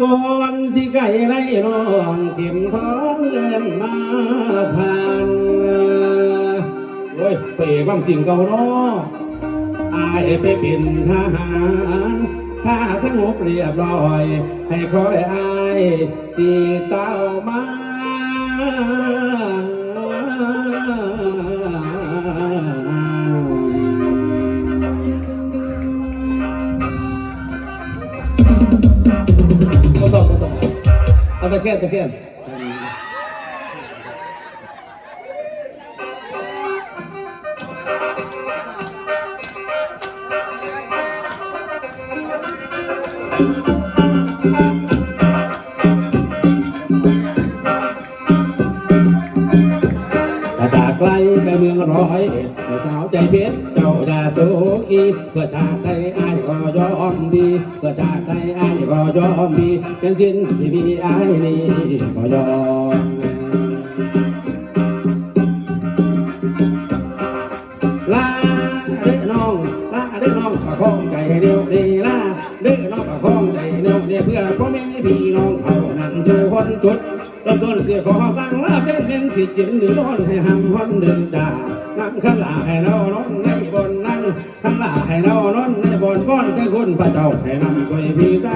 ก่อนสิไก่ไรน้องเข็มท้องเงินมาผ่านโอ้ยเปย์ความสิ่งเก่าเนาะอายไปเป็นทหารถ้าสงบเรียบร้อย ให้คอยอายสีเต้ามา ตะแคงตะแคงถ้าจากไกลก็เมืองร้อยเอ็ดแม่สาวใจเพชรเจ้าอย่า โศกีเพื่อชาติไทยอ้ายก็ยอมดีเพื่อชาติไทยอ้ายก็ยอมดีเป็นสิ้นชีวิตอ้ายนี่ก็ยอมลาเด้อน้องลาเด้อน้องประคองใจเดียวดีลาเด้อน้องประคองใจเดียวเดียวเพื่อพ่อแม่พี่น้องเขานั่นสู่คนจุด เริ่มต้นเสียขอสั่งลาเป็นเป็นสิจินหรือร้อนให้หำวันเดินจ่านั่งขันลาให้เรานอนในบนนั่งขันลาให้เรานอนในบนก้อนแต่คนพระเจ้าให้นำช่วยพี่ใจ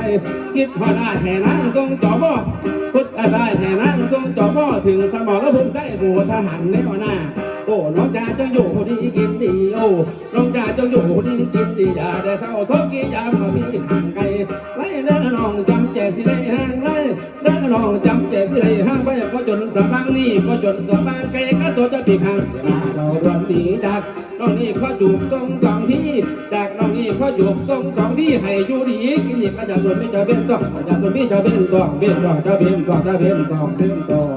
คิดว่าได้ให้นางทรงจอบอพุทธได้ให้นางทรงจอบอถึงสมรภูมิใจบัวทหารในหัวหน้า โอ้น้องจ่าเจ้าอยู่ดีกินดีโอ้น้องจ่าเจ้าอยู่ดีกินดีอย่าได้เศร้าโศกกี่ยามมามีห่างไกลไล่เด้อน้องจำแจสิได้ห่างไล่เด้อน้องจำแจสิได้ห่างไปก็จนสะบางนี่ก็จนสะบางไกลก็ตัวจะปีกห่างเสียมาเราดวนดีจากน้องนี่ข้อจูบทรงสองที่จากน้องนี่ข้อจูบทรงสองที่ให้อยู่ดีกินนี่ก็จะส่วนไม่จะเป็นต้องจะส่วนไม่จะเป็นต้องเป็นต้องจะเป็นต้องจะเป็นต้องเป็นต้อง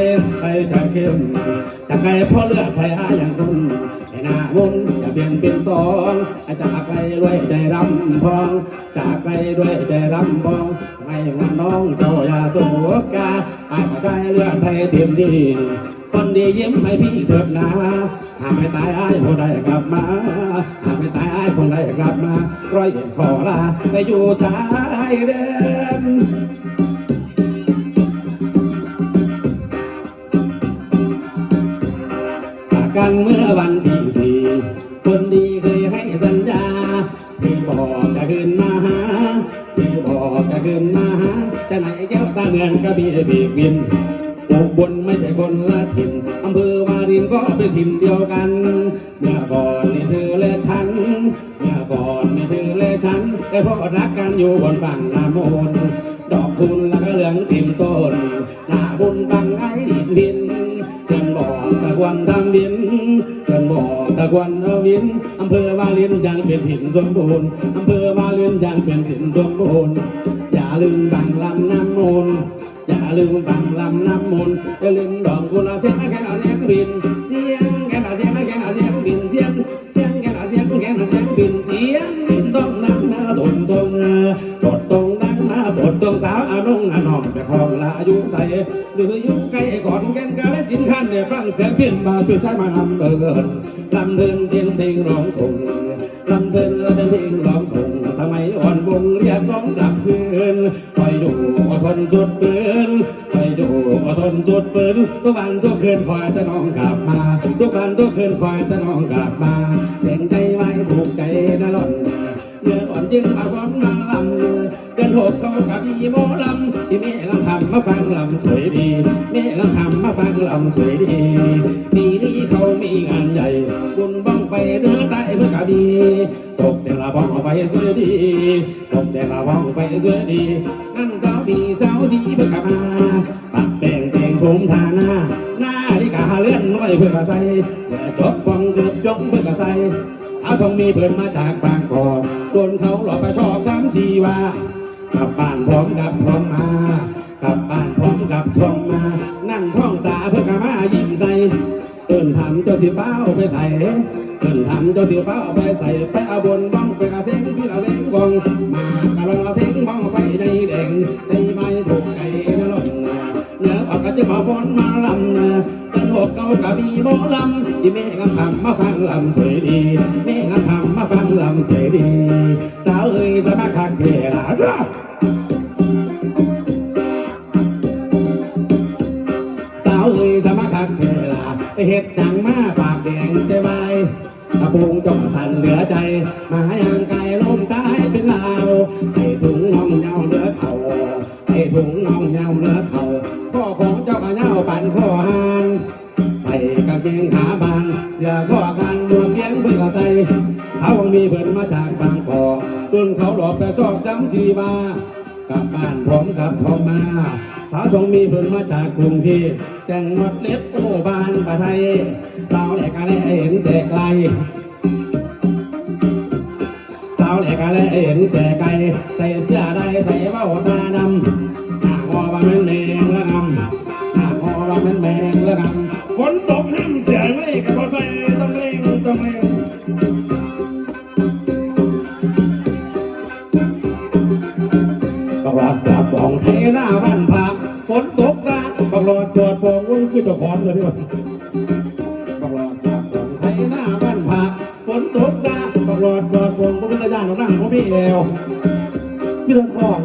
จากไกลไปจเข้มจากไกลเพราะเลือดไทยอาอย่างคุณให้หน้ามนต์อย่าเปลี่ยนเป็นสองจากไกลด้วยใจรำพอง จากไกลด้วยใจรำพองไม่วันน้องเจ้าอย่าสูกาไอ้ใจเลือดไทยเต็มดีคนดียิ้มให้พี่เถิดนาหากไม่ตายไอ้คนใดกลับมาหากไม่ตายไอ้คนใดกลับมา ร้อยเอ็ดขอลาไปอยู่ชายแดน จากกันเมื่อวันที่สี่คนดีเคยให้สัญญาที่บอกจะขึ้นมาหาที่บอกจะขึ้นมาหาจะไหนแก้วตาเงินกระบี่บีบินอุบลไม่ใช่คนละถิ่นอำเภอวารินก็เป็นถิ่นเดียวกัน เมื่อก่อนนี่เธอและฉัน เมื่อก่อนนี่เธอและฉันได้พบรักกันอยู่บนฝั่งน้ำมนดอกคุณแล้วก็เหลืองทิ่มต้น หน้าบุญบังไอ้ดินดิน กินบอกตะกวันทำดินเกินบอกตะกวันเอาวินอำเภอวาลินยังเป็นถิ่นสมบูรณ์อำเภอวาลินยังเป็นถิ่นสมบูรณ์อย่าลืมบังลำน้ำมูลอย่าลืมบังลำน้ำมูลอย่าลืมดอกกุหลาบเสียงแค่เสียงบินเสียงแค่เสียง อานุ่งอาน้องแต่ของละอายุใสหรืออยู่ใกล้ก่อนแก่นกาและสินคันเนี่ยฟังเสียงเพินมาพี่ชายมาทำเบินลำเดินเพียงเพลงร้องส่งลำเดินแล้วเพลงร้องส่งสมัยอ่อนวงเรียกร้องดับคืนคอยอยู่อดทนสุดฝืนคอยอยู่อดทนสุดฝืนทุกวันทุกคืนคอยจะน้องกลับมาทุกวันทุกคืนคอยจะน้องกลับมาเพ่งใจไว้ถูกใจนะหล่อนเนื้ออ่อนยิ่งมาพร้อมาลำเดินหกเข้ากับอีโมลำที่แม่ลำมาฟังลำสวยดีแม่ลำทำมาฟังลำสวยดีปีนี้เขามีงานใหญ่บุญบ้องไฟเนื้อใต้เพื่อกะดีตกแต่ละบ้องไฟสวยดีตกแต่ละบ้องไฟสวยดีนั่นสาวดีสาวสีเพื่อกะมาปักแต่งแต่งผมทาหน้าหน้าดิกาเลื่อนน้อยเพื่อกะใส่เสื้อจบปองเกือบยงเพื่อกะใส่สาวทองมีเพิ่นมาจากบางกอกโดนเขาหลอกไปชอบช้ำชีวากลับบ้านพร้อมกับพร้อมมา กลับบ้านพร้อมกับพร้อมมา นั่นท้องสาเพื่อกะมายิ้มใส่เอิ้นทำเจ้าสีฟ้าเอาไปใส่เอิ้นทำเจ้าสีฟ้าเอาไปใส่ไปเอาบนบ้องไปอาเซ็งพี่เอาเซ็งกองมากะลองอาเซ็งบ้องไฟในแดงในไม้ถูกไก่นรกเนื้อออกก็จะมาฟ้อนมาลำเป็นหกเก้ากับมีหมอลำที่แม่กำทำมาฟังลำสวยดีแม่กำทำมาฟังลำสวย เฮ็ดจังมาปากแดงใจใบตะพุงจองสั่นเหลือใจ มาอย่างไก่ล้มตายเป็นลาวใส่ถุงน่องเงาเหลือเข่าใส่ถุงน่องเงาเหลือเข่าข้อของเจ้าก็เงาปั่นข้อหานใส่กางเกงขาบานเสื้อข้อกันหมวกเลี้ยงเพิ่งก็ใส่สาววังมีเพิ่อนมาจากบางกอกตุนเขาหลอกแต่ชอบจำชีบา กลับบ้านพร้อมกับพร้อมมา สาวทองมีเพิ่นมาจากกรุงเทพแต่งหมดเล็บโอ้บานปะไทย สาวแหลกอะไรเห็นแต่ไกล สาวแหลกอะไรเห็นแต่ไกล ใส่เสื้อได้ใส่เบ้าตาดำหน้าหอว่ามันแมงละงำหน้าหอว่ามันแมงละงำฝนตกห้ามเสียงเลยกับพอใส่ต้องเล่งต้องเล่ง คือเจ้าของเลยพี่วะบักหลอดปอดปองไทยหน้าบ้านผักฝนตกซาบักหลอดบอดปองก็เป็นตาย่านของนั่งของพี่เอวพี่ต้นทอง